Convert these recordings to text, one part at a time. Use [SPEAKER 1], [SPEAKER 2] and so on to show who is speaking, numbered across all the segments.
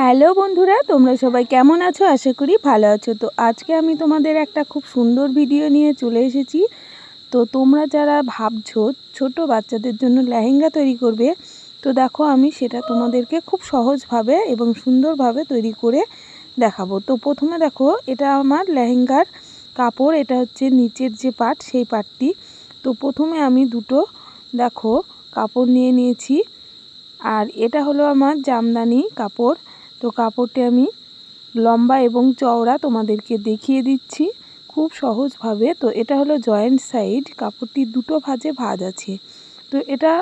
[SPEAKER 1] Hello বন্ধুরা, তোমরা সবাই কেমন আছো? আশা করি ভালো আছো। তো আজকে আমি তোমাদের একটা খুব সুন্দর ভিডিও নিয়ে চলে এসেছি। তো তোমরা যারা ভাবছ ছোট বাচ্চাদের জন্য লেহেঙ্গা তৈরি করবে, তো দেখো আমি সেটা তোমাদেরকে খুব সহজভাবে এবং সুন্দরভাবে তৈরি করে দেখাবো। তো প্রথমে দেখো, এটা আমার লেহেঙ্গার কাপড়, এটা হচ্ছে নিচের যে পাট, সেই পাটটি। তো প্রথমে আমি দুটো, দেখো, কাপড় নিয়ে নিয়েছি। আর এটা হলো আমার জামদানি কাপড়। তো কাপড়টি আমি লম্বা এবং চওড়া তোমাদেরকে দেখিয়ে দিচ্ছি খুব সহজভাবে। তো এটা হলো জয়েন্ট সাইড কাপড়টি দুটো ভাজে ভাজ আছে। তো এটা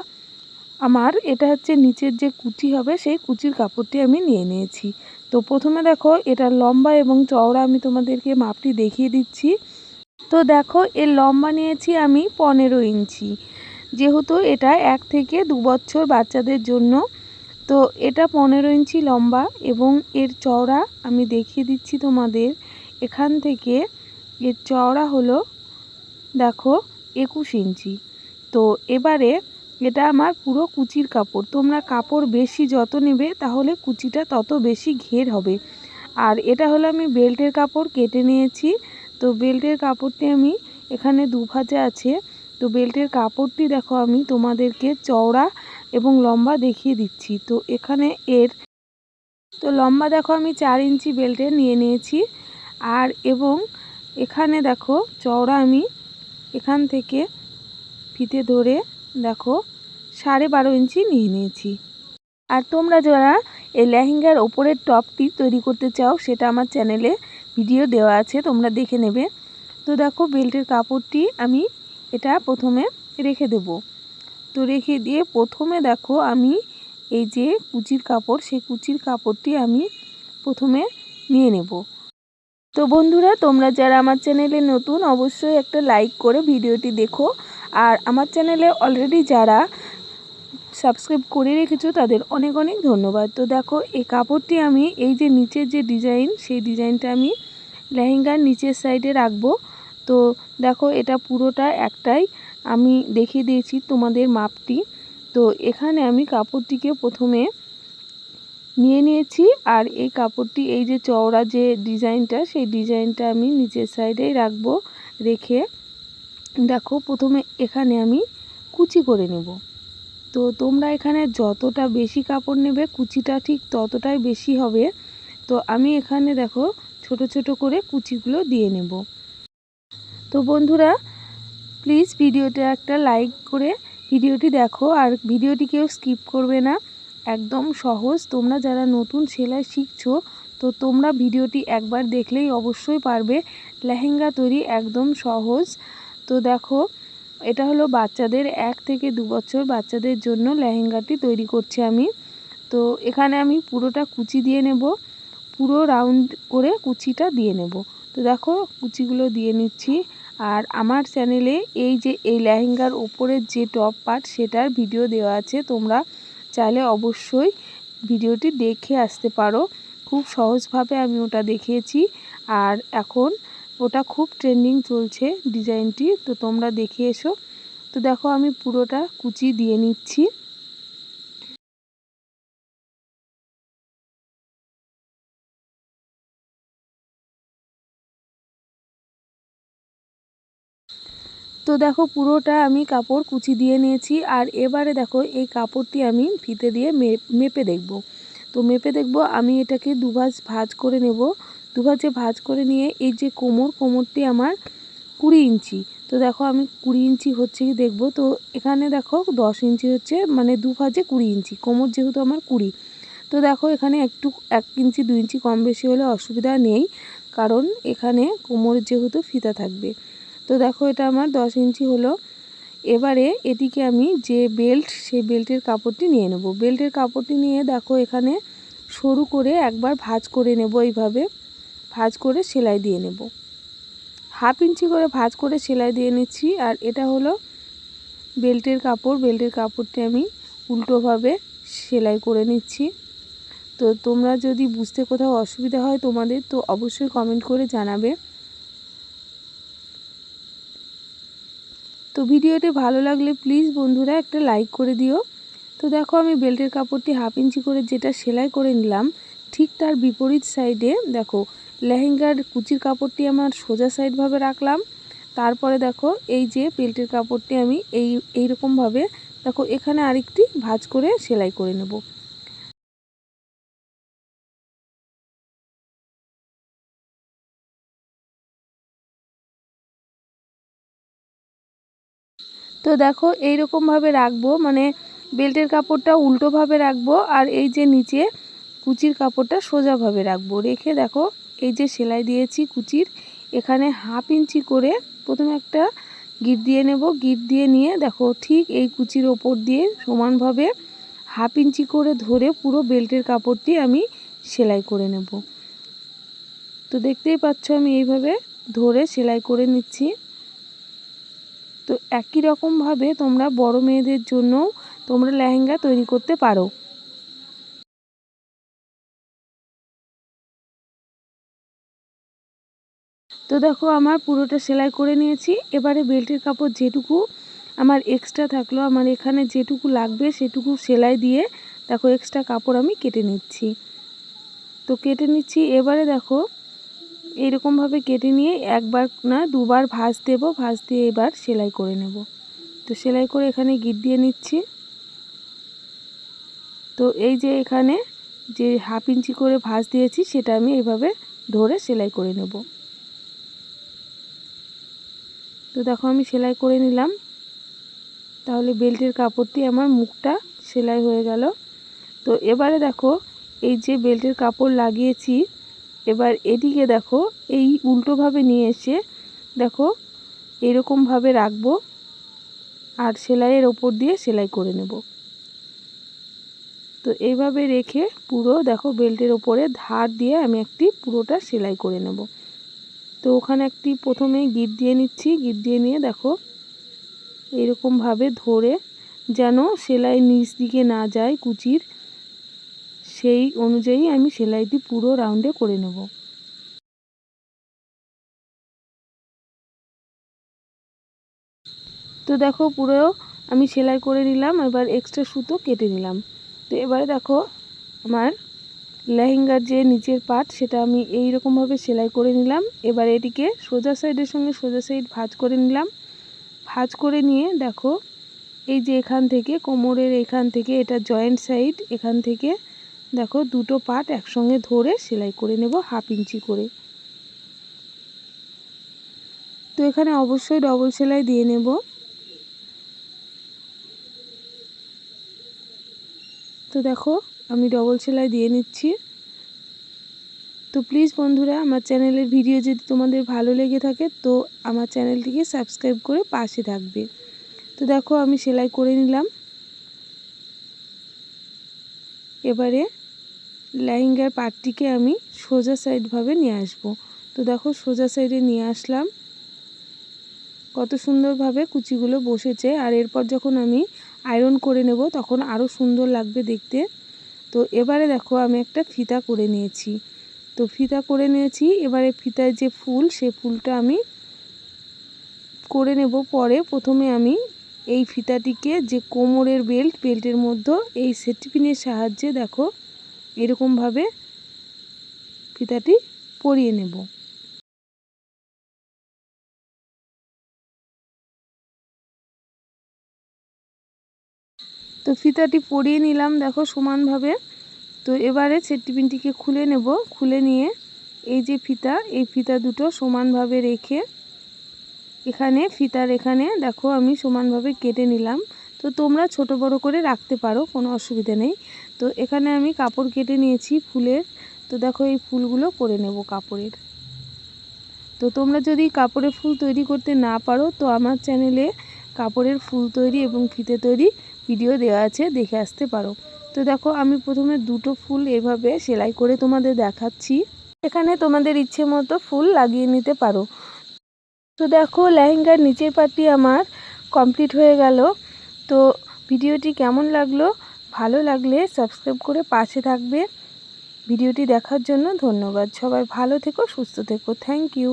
[SPEAKER 1] আমার, এটা হচ্ছে নিচের যে কুচি হবে, সেই কুচির কাপড়টি আমি নিয়ে নিয়েছি। তো প্রথমে দেখো, এটা লম্বা এবং চওড়া আমি তোমাদেরকে মাপটি দেখিয়ে দিচ্ছি। তো দেখো, এর লম্বা নিয়েছি আমি পনেরো ইঞ্চি। যেহেতু এটা এক থেকে দু বছর বাচ্চাদের জন্য তো এটা পনেরো ইঞ্চি লম্বা এবং এর চওড়া আমি দেখিয়ে দিচ্ছি তোমাদের। এখান থেকে এর চওড়া হলো, দেখো, একুশ ইঞ্চি। তো এবারে এটা আমার পুরো কুচির কাপড়। তোমরা কাপড় বেশি যত নেবে তাহলে কুচিটা তত বেশি ঘের হবে। আর এটা হলো আমি বেল্টের কাপড় কেটে নিয়েছি। তো বেল্টের কাপড়টি আমি এখানে দুভাজে আছে। তো বেল্টের কাপড়টি দেখো আমি তোমাদেরকে চওড়া এবং লম্বা দেখিয়ে দিচ্ছি। তো এখানে এর, তো লম্বা দেখো আমি চার ইঞ্চি বেল্টের নিয়ে নিয়েছি। আর এবং এখানে দেখো চওড়া আমি এখান থেকে ফিতে ধরে দেখো সাড়ে বারো ইঞ্চি নিয়ে নিয়েছি। আর তোমরা যারা এই লেহেঙ্গার ওপরের টপটি তৈরি করতে চাও, সেটা আমার চ্যানেলে ভিডিও দেওয়া আছে, তোমরা দেখে নেবে। তো দেখো বেল্টের কাপড়টি আমি এটা প্রথমে রেখে দেব। তো রেখে দিয়ে প্রথমে দেখো আমি এই যে কুচির কাপড়, সেই কুচির কাপড়টি আমি প্রথমে নিয়ে নেব। তো বন্ধুরা, তোমরা যারা আমার চ্যানেলে নতুন, অবশ্যই একটা লাইক করে ভিডিওটি দেখো। আর আমার চ্যানেলে অলরেডি যারা সাবস্ক্রাইব করে রেখেছো, তাদের অনেক অনেক ধন্যবাদ। তো দেখো, এই কাপড়টি আমি এই যে নিচের যে ডিজাইন, সেই ডিজাইনটা আমি লেহেঙ্গার নিচের সাইডে রাখব। তো দেখো এটা পুরোটা একটাই। আমি দেখিয়ে দিয়েছি তোমাদের মাপটি। তো এখানে আমি কাপড়টিকে প্রথমে নিয়ে নিয়েছি আর এই কাপড়টি, এই যে চওড়া যে ডিজাইনটা, সেই ডিজাইনটা আমি নিচের সাইডেই রাখব, রেখে দেখো প্রথমে এখানে আমি কুচি করে নেব। তো তোমরা এখানে যতটা বেশি কাপড় নেবে, কুচিটা ঠিক ততটাই বেশি হবে। তো আমি এখানে দেখো ছোট ছোট করে কুচিগুলো দিয়ে নেব। তো বন্ধুরা প্লিজ ভিডিওটা একটা লাইক করে ভিডিওটি দেখো। আর ভিডিওটি কেউ স্কিপ করবে না। একদম সহজ। তোমরা যারা নতুন সেলাই শিখছো, তো তোমরা ভিডিওটি একবার দেখলেই অবশ্যই পারবে। লেহেঙ্গা তৈরি একদম সহজ। তো দেখো, এটা হলো বাচ্চাদের, এক থেকে দু বছর বাচ্চাদের জন্য লেহেঙ্গাটি তৈরি করছি আমি। তো এখানে আমি পুরোটা কুচি দিয়ে নেব। পুরো রাউন্ড করে কুচিটা দিয়ে নেব। তো দেখো, কুচিগুলো দিয়ে নিচ্ছি। আর আমার চ্যানেলে এই যে, এই লেহেঙ্গার ওপরের যে টপ পার্ট সেটার ভিডিও দেওয়া আছে। তোমরা চাইলে অবশ্যই ভিডিওটি দেখে আসতে পারো। খুব সহজভাবে আমি ওটা দেখিয়েছি। আর এখন ওটা খুব ট্রেন্ডিং চলছে ডিজাইনটি তো তোমরা দেখে এসো। তো দেখো, আমি পুরোটা কুচি দিয়ে নিচ্ছি। তো দেখো পুরোটা আমি কাপড় কুচি দিয়ে নিয়েছি আর এবারে দেখো এই কাপড়টি আমি ফিতে দিয়ে মেপে দেখব। তো মেপে দেখব আমি এটাকে দুভাজ ভাজ করে নেব। দুভাজে ভাজ করে নিয়ে এই যে কোমর, কোমরটি আমার কুড়ি ইঞ্চি। তো দেখো আমি কুড়ি ইঞ্চি হচ্ছে কি দেখব। তো এখানে দেখো দশ ইঞ্চি হচ্ছে মানে দু ভাজে কুড়ি ইঞ্চি। কোমর যেহেতু আমার কুড়ি। তো দেখো এখানে একটু, এক ইঞ্চি দু ইঞ্চি কম বেশি হলে অসুবিধা নেই। কারণ এখানে কোমর যেহেতু ফিতা থাকবে। তো দেখো এটা আমার দশ ইঞ্চি হলো। এবারে এদিকে আমি যে বেল্ট, সেই বেল্টের কাপড়টি নিয়ে নেব। বেল্টের কাপড়টি নিয়ে দেখো এখানে সরু করে একবার ভাজ করে নেব এইভাবে। ভাজ করে সেলাই দিয়ে নেব। হাফ ইঞ্চি করে ভাজ করে সেলাই দিয়ে নিচ্ছি আর এটা হলো বেল্টের কাপড়। বেল্টের কাপড়টি আমি উল্টোভাবে সেলাই করে নিচ্ছি। তো তোমরা যদি বুঝতে কোথাও অসুবিধা হয় তোমাদের তো অবশ্যই কমেন্ট করে জানাবে। তো ভিডিওটি ভালো লাগলে প্লিজ বন্ধুরা একটা লাইক করে দিও। তো দেখো আমি বেল্টের কাপড়টি হাফ ইঞ্চি করে যেটা সেলাই করে নিলাম, ঠিক তার বিপরীত সাইডে দেখো লেহেঙ্গার কুচির কাপড়টি আমার সোজা সাইডভাবে রাখলাম। তারপরে দেখো এই যে বেল্টের কাপড়টি আমি এই এইরকমভাবে দেখো এখানে আরেকটি ভাঁজ করে সেলাই করে নেব। তো দেখো এই এইরকমভাবে রাখব মানে বেল্টের কাপড়টা উল্টোভাবে রাখব আর এই যে নিচে কুচির কাপড়টা সোজাভাবে রাখব। রেখে দেখো এই যে সেলাই দিয়েছি কুচির, এখানে হাফ ইঞ্চি করে প্রথমে একটা গিট দিয়ে নেব। গিট দিয়ে নিয়ে দেখো ঠিক এই কুচির ওপর দিয়ে সমানভাবে হাফ ইঞ্চি করে ধরে পুরো বেল্টের কাপড়টি আমি সেলাই করে নেব। তো দেখতেই পাচ্ছ আমি এইভাবে ধরে সেলাই করে নিচ্ছি। তো একই রকমভাবে তোমরা বড় মেয়েদের জন্যও তোমরা লেহেঙ্গা তৈরি করতে পারো। তো দেখো আমার পুরোটা সেলাই করে নিয়েছি। এবারে বেল্টের কাপড় যেটুকু আমার এক্সট্রা থাকল, আমার এখানে যেটুকু লাগবে সেটুকু সেলাই দিয়ে দেখো এক্সট্রা কাপড় আমি কেটে নিচ্ছি। তো কেটে নিচ্ছি। এবারে দেখো এইরকমভাবে কেটে নিয়ে একবার না দুবার ভাঁজ দেব, ভাঁজ দিয়ে এবার সেলাই করে নেব। তো সেলাই করে এখানে গিট দিয়ে নিচ্ছি। তো এই যে এখানে যে হাফ ইঞ্চি করে ভাঁজ দিয়েছি, সেটা আমি এইভাবে ধরে সেলাই করে নেব। তো দেখো আমি সেলাই করে নিলাম। তাহলে বেল্টের কাপড়টি আমার মুখটা সেলাই হয়ে গেল। তো এবারে দেখো, এই যে বেল্টের কাপড় লাগিয়েছি এবার এদিকে দেখো, এই উল্টোভাবে নিয়ে এসে দেখো, এরকমভাবে রাখব আর সেলাইয়ের ওপর দিয়ে সেলাই করে নেব। তো এইভাবে রেখে পুরো দেখো বেল্টের ওপরে ধার দিয়ে আমি একটি পুরোটা সেলাই করে নেব। তো ওখানে একটি প্রথমে গিট দিয়ে নিচ্ছি, গিট দিয়ে নিয়ে দেখো এরকমভাবে ধরে যেন সেলাই নিচ দিকে না যায় কুচির সেই অনুযায়ী আমি সেলাইটি পুরো রাউন্ডে করে নেব। তো দেখো পুরো আমি সেলাই করে নিলাম, এবার এক্সট্রা সুতো কেটে নিলাম। তো এবারে দেখো আমার লেহেঙ্গার যে নিচের পার্ট সেটা আমি এই রকমভাবে সেলাই করে নিলাম। এবার এটিকে সোজা সাইডের সঙ্গে সোজা সাইড ভাঁজ করে নিলাম। ভাঁজ করে নিয়ে দেখো এই যে এখান থেকে, কোমরের এখান থেকে, এটা জয়েন্ট সাইড এখান থেকে দেখো, দুটো পার্ট একসঙ্গে ধরে সেলাই করে নেব হাফ ইঞ্চি করে। তো এখানে অবশ্যই ডবল সেলাই দিয়ে নেব। তো দেখো, আমি ডবল সেলাই দিয়ে নিচ্ছি। তো প্লিজ বন্ধুরা, আমার চ্যানেলের ভিডিও যদি তোমাদের ভালো লেগে থাকে, তো আমার চ্যানেলটিকে সাবস্ক্রাইব করে পাশে থাকবে। তো দেখো, আমি সেলাই করে নিলাম। এবারে লেহেঙ্গার পাটটিকে আমি সোজা সাইডভাবে নিয়ে আসব। তো দেখো, সোজা সাইডে নিয়ে আসলাম। কত সুন্দরভাবে কুচিগুলো বসেছে। আর এরপর যখন আমি আয়রন করে নেব, তখন আরও সুন্দর লাগবে দেখতে। তো এবারে দেখো, আমি একটা ফিতা করে নিয়েছি। তো ফিতা করে নিয়েছি। এবারে ফিতায় যে ফুল, সে ফুলটা আমি করে নেব। পরে প্রথমে আমি এই ফিতাটিকে যে কোমরের বেল্ট, বেল্টের মধ্যে এই সেটিপিনের সাহায্যে দেখো, এরকমভাবে ফিতাটি পরিয়ে নেব। তো ফিতাটি পরিয়ে নিলাম, দেখো সমানভাবে। তো এবারে সেটিপিনটিকে খুলে নেব, খুলে নিয়ে এই যে ফিতা, এই ফিতা দুটো সমানভাবে রেখে এখানে, ফিতার এখানে, দেখো আমি সমানভাবে কেটে নিলাম। তো তোমরা ছোট বড় করে রাখতে পারো, কোনো অসুবিধা নেই। তো এখানে আমি কাপড় কেটে নিয়েছি ফুলের। তো দেখো এই ফুলগুলো করে নেব কাপড়ের। তো তোমরা যদি কাপড়ের ফুল তৈরি করতে না পারো, তো আমার চ্যানেলে কাপড়ের ফুল তৈরি এবং ফিতে তৈরি ভিডিও দেওয়া আছে, দেখে আসতে পারো। তো দেখো আমি প্রথমে দুটো ফুল এভাবে সেলাই করে তোমাদের দেখাচ্ছি। এখানে তোমাদের ইচ্ছে মতো ফুল লাগিয়ে নিতে পারো। তো দেখো, লেহেঙ্গার নিচের পাতি আমার কমপ্লিট হয়ে গেল। তো ভিডিওটি কেমন লাগল? ভালো লাগলে সাবস্ক্রাইব করে পাশে থাকবে। ভিডিওটি দেখার জন্য ধন্যবাদ। সবাই ভালো থেকো, সুস্থ থেকো। Thank you